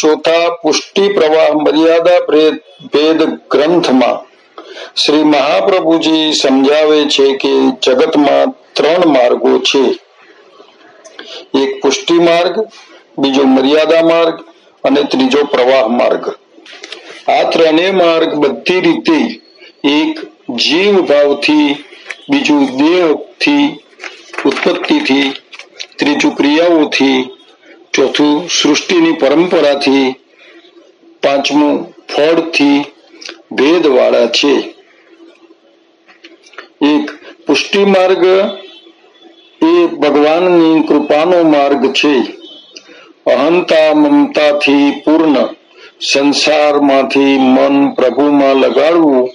ચોથા પુષ્ટિ પ્રવાહ મર્યાદા ભેદ- ગ્રંથમાં શ્રી મહાપ્રભુજી સમજાવે છે કે જગતમાં ત્રણ માર્ગો છે. એક પુષ્ટિ માર્ગ, બીજો મર્યાદા માર્ગ અને ત્રીજો પ્રવાહ માર્ગ. આ ત્રણેય માર્ગ બધી રીતે એક જીવ ભાવથી બીજું દેહથી ઉત્પત્તિથી, ત્રીજું ક્રિયાઓથી ચોથું સૃષ્ટિની પરંપરાથી પાંચમું ફળથી ભેદવાળા છે. એક, પુષ્ટિ માર્ગ એ ભગવાનની કૃપાનો માર્ગ છે. અહંતા મમતાથી પૂર્ણ સંસારમાંથી મન પ્રભુમાં લગાડવું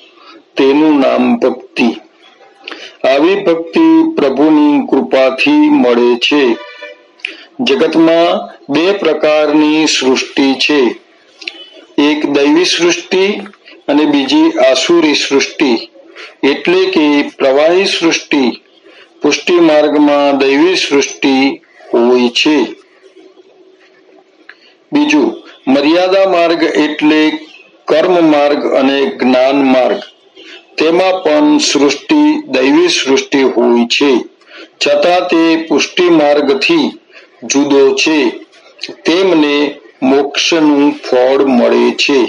તેનું નામ ભક્તિ. આવી ભક્તિ પ્રભુની કૃપાથી મળે છે. જગતમાં બે પ્રકારની સૃષ્ટિ છે. એક દૈવી સૃષ્ટિ અને બીજી આસુરી સૃષ્ટિ. એટલે કે પ્રવાહી સૃષ્ટિ, પુષ્ટિ માર્ગમાં દૈવી સૃષ્ટિ હોય છે. બીજું, મર્યાદા માર્ગ એટલે કર્મ માર્ગ અને જ્ઞાન માર્ગ. તેમાં પણ સૃષ્ટિ દૈવી સૃષ્ટિ હોય છે. છતાં તે પુષ્ટિ માર્ગથી જુદો છે. તેમને મોક્ષનું ફળ મળે છે.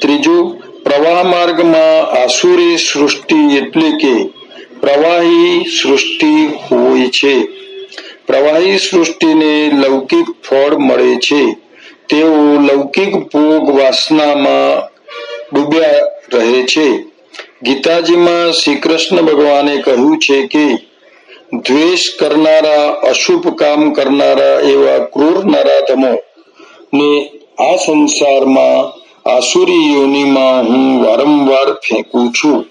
ત્રીજું, પ્રવાહ માર્ગમાં આસુરી સૃષ્ટિ એટલે કે પ્રવાહી સૃષ્ટિ હોય છે. પ્રવાહી સૃષ્ટિને લૌકિક ફળ મળે છે. તેઓ લૌકિક ભોગ વાસનામાં ડૂબ્યા રહે છે. ગીતાજીમાં શ્રી કૃષ્ણ ભગવાને કહ્યું છે કે દ્વેષ કરનારા, અશુભ કામ કરનારા એવા ક્રૂર નરાધમો ને આ સંસારમાં આસુરી યોનિમાં હું વારંવાર ફેંકું છું.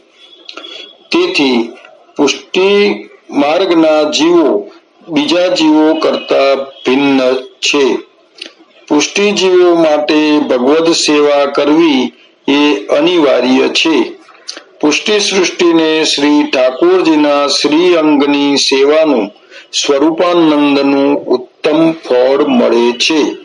તેથી પુષ્ટિ માર્ગના જીવો બીજા જીવો કરતા ભિન્ન છે. પુષ્ટિ જીવો માટે ભગવદ સેવા કરવી એ અનિવાર્ય છે. પુષ્ટિ સૃષ્ટિને શ્રી ઠાકોરજીના શ્રી અંગની સેવાનું સ્વરૂપાનંદનું ઉત્તમ ફળ મળે છે.